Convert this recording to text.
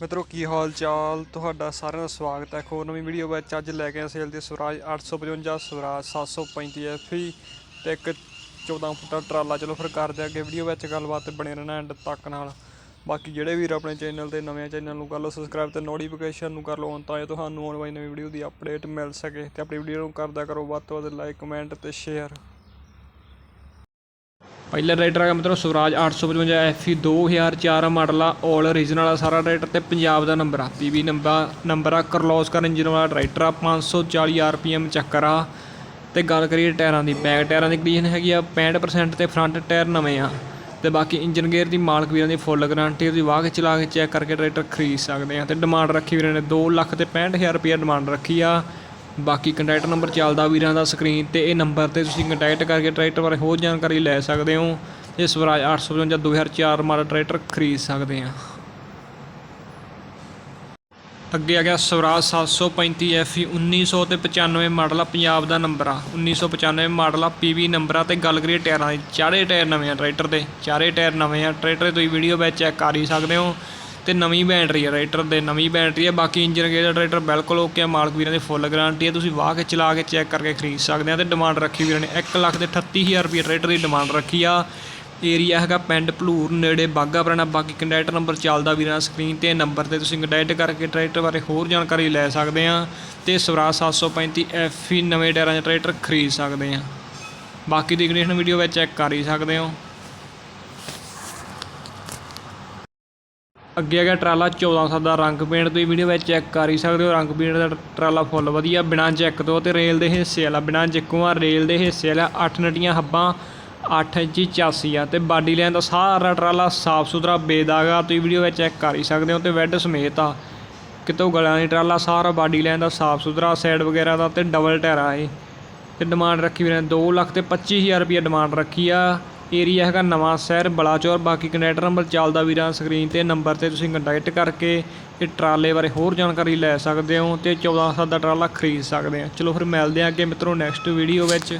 ਮਿੱਤਰੋ, ਕੀ ਹਾਲ ਚਾਲ ਤੁਹਾਡਾ ਸਾਰਿਆਂ ਦਾ ਸਵਾਗਤ ਹੈ ਇੱਕ ਨਵੀਂ ਵੀਡੀਓ ਵਿੱਚ। ਅੱਜ ਲੈ ਕੇ ਆਏ ਸੇਲ ਤੇ ਸਵਰਾਜ 855 ਸਵਰਾਜ 735 FE ਤੇ ਇੱਕ 14 ਫੁੱਟਾ ਟਰਾਲਾ। ਚਲੋ ਫਿਰ ਕਰਦੇ ਹਾਂ ਅੱਗੇ ਵੀਡੀਓ ਵਿੱਚ, ਗੱਲਬਾਤ ਬਣੇ ਰਹਿਣਾ ਐਂਡ ਤੱਕ ਨਾਲ। ਬਾਕੀ ਜਿਹੜੇ ਵੀਰ ਆਪਣੇ ਚੈਨਲ ਤੇ ਨਵੇਂ ਚੈਨਲ ਨੂੰ ਕਰ ਲਓ ਸਬਸਕ੍ਰਾਈਬ ਤੇ ਨੋਟੀਫਿਕੇਸ਼ਨ ਨੂੰ ਕਰ ਲਓ on ਤਾਂ ਇਹ ਤੁਹਾਨੂੰ ਆਉਣ ਵਾਲੀ ਨਵੀਂ ਵੀਡੀਓ ਦੀ ਅਪਡੇਟ ਮਿਲ ਸਕੇ। ਤੇ ਆਪਣੀ ਵੀਡੀਓ ਨੂੰ ਕਰਦਾ ਕਰੋ ਵੱਧ ਤੋਂ ਵੱਧ ਲਾਈਕ ਕਮੈਂਟ ਤੇ ਸ਼ੇਅਰ ਪਹਿਲਾ ਰਾਈਡਰ ਹੈਗਾ ਮਤਲਬ ਸਵਰਾਜ 855 FE 2004 ਮਾਡਲ ਆ 올 ਰੀਜਨਲ ਵਾਲਾ ਸਾਰਾ ਰਾਈਡਰ ਤੇ ਪੰਜਾਬ ਦਾ ਨੰਬਰ ਆ। PB ਨੰਬਰ ਨੰਬਰ ਆ ਕਰਲੋਸ ਕਰਲੋਸਕਰ ਇੰਜਨ ਵਾਲਾ ਰਾਈਡਰ ਆ 540 RPM ਚੱਕਰ ਆ। ਤੇ ਗੱਲ ਕਰੀਏ ਟਾਇਰਾਂ ਦੀ ਬੈਕ ਟਾਇਰਾਂ ਦੀ ਕੰਡੀਸ਼ਨ ਹੈਗੀ ਆ 65% ਤੇ ਫਰੰਟ ਟਾਇਰ ਨਵੇਂ ਆ। ਤੇ ਬਾਕੀ ਇੰਜਨ ਗੇਅਰ ਦੀ ਮਾਲਕ ਵੀਰਾਂ ਦੀ ਫੁੱਲ ਗਾਰੰਟੀ ਤੁਸੀਂ ਵਾਹ ਕੇ ਚਲਾ ਕੇ ਚੈੱਕ ਕਰਕੇ ਟਰੈਕਟਰ ਖਰੀਦ ਸਕਦੇ ਆ। ਤੇ ਡਿਮਾਂਡ ਰੱਖੀ ਵੀਰਾਂ ਨੇ 2 ਲੱਖ ਤੇ 65000 ਰੁਪਏ ਡਿਮਾਂਡ ਰੱਖੀ ਆ। ਬਾਕੀ ਕੰਟੈਕਟ ਨੰਬਰ ਚੱਲਦਾ ਵੀਰਾਂ ਦਾ ਸਕਰੀਨ ਤੇ ਇਹ ਨੰਬਰ ਤੇ ਤੁਸੀਂ ਕੰਟੈਕਟ ਕਰਕੇ ਟਰੈਕਟਰ ਬਾਰੇ ਹੋਰ ਜਾਣਕਾਰੀ ਲੈ ਸਕਦੇ ਹੋ। ਇਹ ਸਵਰਾਜ 855 2004 ਮਾਡਲ ਟਰੈਕਟਰ ਖਰੀਦ ਸਕਦੇ ਆ ਅੱਗੇ ਆ ਗਿਆ ਸਵਰਾਜ 735 FE 1900 ਤੇ 95 ਮਾਡਲ ਆ ਪੰਜਾਬ ਦਾ ਨੰਬਰ ਆ। 1995 ਮਾਡਲ ਆ PV ਨੰਬਰ ਆ ਤੇ ਗੱਲ ਕਰੀਏ ਟਾਇਰਾਂ ਦੀ। ਚਾਰੇ ਟਾਇਰ ਨਵੇਂ ਆ ਟਰੈਕਟਰ ਦੇ। ਚਾਰੇ ਟਾਇਰ ਨਵੇਂ ਆ। ਟਰੈਕਟਰ ਤੁਸੀਂ ਵੀਡੀਓ ਵਿੱਚ ਚੈੱਕ ਕਰ ਹੀ ਸਕਦੇ ਹੋ। ਤੇ ਨਵੀਂ ਬੈਟਰੀ ਹੈ ਟਰੈਕਟਰ ਦੇ, ਨਵੀਂ ਬੈਟਰੀ ਹੈ ਬਾਕੀ ਇੰਜਨ ਗੇਅਰ ਦਾ ਬਿਲਕੁਲ ਓਕੇ ਆ, ਮਾਲਕ ਵੀਰਾਂ ਦੀ ਫੁੱਲ ਗਾਰੰਟੀ ਹੈ ਤੁਸੀਂ ਵਾਹ ਕੇ ਚਲਾ ਕੇ ਚੈੱਕ ਕਰਕੇ ਖਰੀਦ ਸਕਦੇ ਆ ਤੇ ਡਿਮਾਂਡ ਰੱਖੀ ਵੀਰਾਂ ਨੇ। 1 ਲੱਖ ਤੇ 38000 ਰੁਪਏ ਟਰੈਕਟਰ ਦੀ ਡਿਮਾਂਡ ਰੱਖੀ ਆ। ਏਰੀਆ ਹੈਗਾ ਪਿੰਡ ਭਲੂਰ, ਨੇੜੇ ਬਾਗਾ ਪੁਰਾਣਾ। ਬਾਕੀ ਕੰਟੈਕਟ ਨੰਬਰ ਚੱਲਦਾ ਵੀਰਾਂ ਸਕਰੀਨ ਤੇ। ਨੰਬਰ ਤੇ ਤੁਸੀਂ ਕੰਟੈਕਟ ਕਰਕੇ ਟਰੈਕਟਰ ਬਾਰੇ ਹੋਰ ਜਾਣਕਾਰੀ ਲੈ ਸਕਦੇ ਆ ਤੇ ਸਵਰਾਜ 735 FE ਨਵੇਂ ਟਾਇਰਾਂ ਦਾ ਟਰੈਕਟਰ ਖਰੀਦ ਸਕਦੇ ਆ। ਬਾਕੀ ਦੀ ਕੰਡੀਸ਼ਨ ਵੀਡੀਓ ਵਿੱਚ ਚੈੱਕ ਕਰ ਹੀ ਸਕਦੇ ਹੋ। ਅੱਗੇ ਹੈਗਾ ਟਰਾਲਾ 1400 ਦਾ ਰੰਗ ਪੇਂਟ, ਤੁਸੀਂ ਵੀਡੀਓ ਵਿੱਚ ਚੈੱਕ ਕਰ ਹੀ ਸਕਦੇ ਹੋ, ਰੰਗ ਪੇਂਟ ਦਾ ਟਰਾਲਾ ਫੁੱਲ ਵਧੀਆ, ਬਿਨਾਂ ਚੈੱਕ ਤੋਂ ਤੇ ਰੇਲ ਦੇ ਹਿੱਸੇ ਵਾਲਾ, ਬਿਨਾਂ ਚੈੱਕੋਂ ਆ ਰੇਲ ਦੇ ਹਿੱਸੇ ਵਾਲਾ 8 ਨਟੀਆਂ ਹੱਬਾਂ 8 ਇੰਚੀ ਚਾਸੀ ਆ ਤੇ ਬਾਡੀ ਲਾਈਨ ਦਾ ਸਾਰਾ ਟਰਾਲਾ ਸਾਫ਼ ਸੁਥਰਾ, ਬੇਦਾਗਾ ਤੁਸੀਂ ਵੀਡੀਓ ਵਿੱਚ ਚੈੱਕ ਕਰ ਹੀ ਸਕਦੇ ਹੋ ਤੇ ਵੈੱਡ ਸਮੇਤ ਆ। ਕਿਤੋਂ ਗਲਾਂ ਦੀ ਟਰਾਲਾ ਸਾਰਾ ਬਾਡੀ ਲਾਈਨ ਦਾ ਸਾਫ਼ ਸੁਥਰਾ ਸਾਈਡ ਵਗੈਰਾ ਦਾ ਤੇ ਡਬਲ ਟਾਇਰ ਆ ਇਹ। ਤੇ ਡਿਮਾਂਡ ਰੱਖੀ ਵੀਰੇ 2 ਲੱਖ ਤੇ 25000 ਰੁਪਏ ਡਿਮਾਂਡ ਰੱਖੀ ਆ। ਏਰੀਆ ਹੈਗਾ ਨਵਾਂ ਸ਼ਹਿਰ ਬਲਾਚੌਰ, ਬਾਕੀ ਕੰਟੈਕਟ ਨੰਬਰ ਚੱਲਦਾ ਵੀਰਾਂ ਸਕਰੀਨ ਤੇ, ਨੰਬਰ ਤੇ ਤੁਸੀਂ ਕੰਟੈਕਟ ਕਰਕੇ ਇਹ ਟਰਾਲੇ ਬਾਰੇ ਹੋਰ ਜਾਣਕਾਰੀ ਲੈ ਸਕਦੇ ਹੋ ਤੇ 1400 ਦਾ ਟਰਾਲਾ ਖਰੀਦ ਸਕਦੇ ਆ ਚਲੋ ਫਿਰ ਮਿਲਦੇ ਆ ਅੱਗੇ ਮਿੱਤਰੋ ਨੈਕਸਟ ਵੀਡੀਓ ਵਿੱਚ।